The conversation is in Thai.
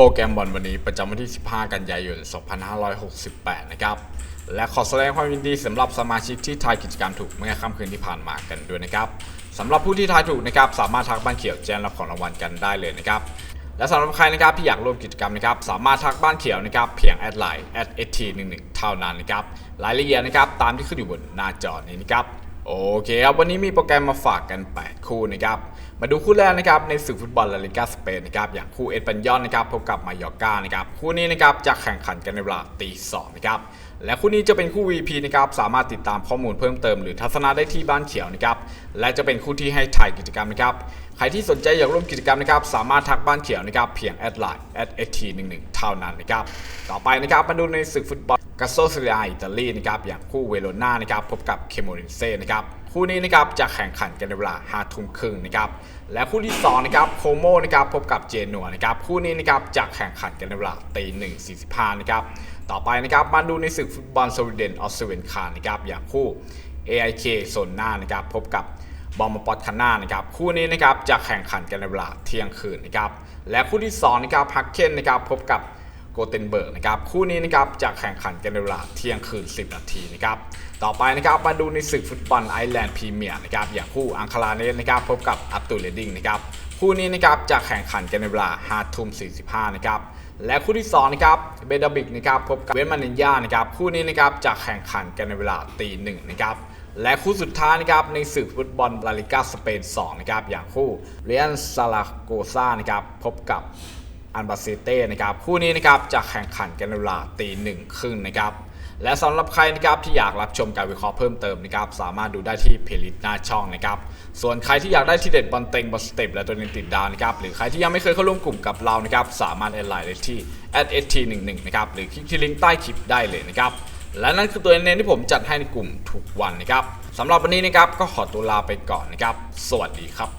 โปรแกรมบอลวันนี้ประจำวันที่ 15 กันยายน 2568 นะครับ และขอแสดงความยินดีสำหรับสมาชิกที่ทายกิจกรรมถูกเมื่อค่ำคืนที่ผ่านมากันด้วยนะครับสำหรับผู้ที่ทายถูกนะครับสามารถทักบ้านเขียวแจ้งรับของรางวัลกันได้เลยนะครับและสำหรับใครนะครับที่อยากร่วมกิจกรรมนะครับสามารถทักบ้านเขียวนะครับเพียงแอดไลน์ @st11 เท่านั้นนะครับรายละเอียดนะครับตามที่ขึ้นอยู่บนหน้าจอนี้นะครับโอเคครับวันนี้มีโปรแกรมมาฝากกัน 8 คู่นะครับ มาดูคู่แรกนะครับในศึกฟุตบอลลาลิกาสเปนนะครับอย่างคู่เอสปันยอนนะครับพบกับมายอร์กานะครับคู่นี้นะครับจะแข่งขันกันในเวลาตีสองนะครับและคู่นี้จะเป็นคู่ VP นะครับสามารถติดตามข้อมูลเพิ่มเติมหรือทัศนะได้ที่บ้านเขียวนะครับและจะเป็นคู่ที่ให้ถ่ายกิจกรรมนะครับใครที่สนใจอยากร่วมกิจกรรมนะครับสามารถทักบ้านเขียวนะครับเพียงแอดไลน์ @st11 เท่านั้นนะครับต่อไปนะครับมาดูในศึกฟุตบอลกาโซเซียอิตาลีนะครับอย่างคู่เวโรนานะครับพบกับเคโมรินเซ่นะครับ คู่นี้นะครับจะแข่งขันกันในเวลา5ทุ่มครึ่งนะครับและคู่ที่2นะครับโคโมนะครับพบกับเจนัวนะครับคู่นี้นะครับจะแข่งขันกันในเวลาตีหนึ่งสี่สิบห้านะครับต่อไปนะครับมาดูในศึกฟุตบอลสวีเดนออสเตรเลียคานะครับอย่างคู่ AIK โซนหน้านะครับพบกับบอมบ์ปอตคาน่านะครับคู่นี้นะครับจะแข่งขันกันในเวลาเที่ยงคืนนะครับและคู่ที่2นะครับฮักเคนนะครับพบกับ โกเทนเบิร์กนะครับคู่นี้นะครับจะแข่งขันกันในเวลาเที่ยงคืน 10 นาทีนะครับต่อไปนะครับมาดูในศึกฟุตบอลไอร์แลนด์พรีเมียร์นะครับอย่างคู่อังคาราเนสนะครับพบกับอัปตูเลดดิ้งนะครับคู่นี้นะครับจะแข่งขันกันในเวลา5ทุ่ม45นะครับและคู่ที่2นะครับเบดาบิกนะครับพบกับเวนมานินยานะครับคู่นี้นะครับจะแข่งขันกันในเวลาตีหนึ่งนะครับและคู่สุดท้ายนะครับในศึกฟุตบอลลาลิกาสเปน2นะครับอย่างคู่เรียนซาลาโกซานะครับพบกับ อันบาเซเต้นะครับคู่นี้นะครับจะแข่งขันกันเวลาตีหนึ่งครึ่งนะครับและสำหรับใครนะครับที่อยากรับชมการวิเคราะห์เพิ่มเติมนะครับสามารถดูได้ที่เพลิสต์หน้าช่องนะครับส่วนใครที่อยากได้ที่เด็ดบอลเต็งบอลสเต็ปและตัวเน้นติดดาวนะครับหรือใครที่ยังไม่เคยเข้าร่วมกลุ่มกับเรานะครับสามารถแอดไลน์ได้ที่ @st11 นะครับหรือคลิกที่ลิงก์ใต้คลิปได้เลยนะครับและนั่นคือตัวเน้นที่ผมจัดให้ในกลุ่มทุกวันนะครับสำหรับวันนี้นะครับก็ขอตัวลาไปก่อนนะครับ สวัสดีครับ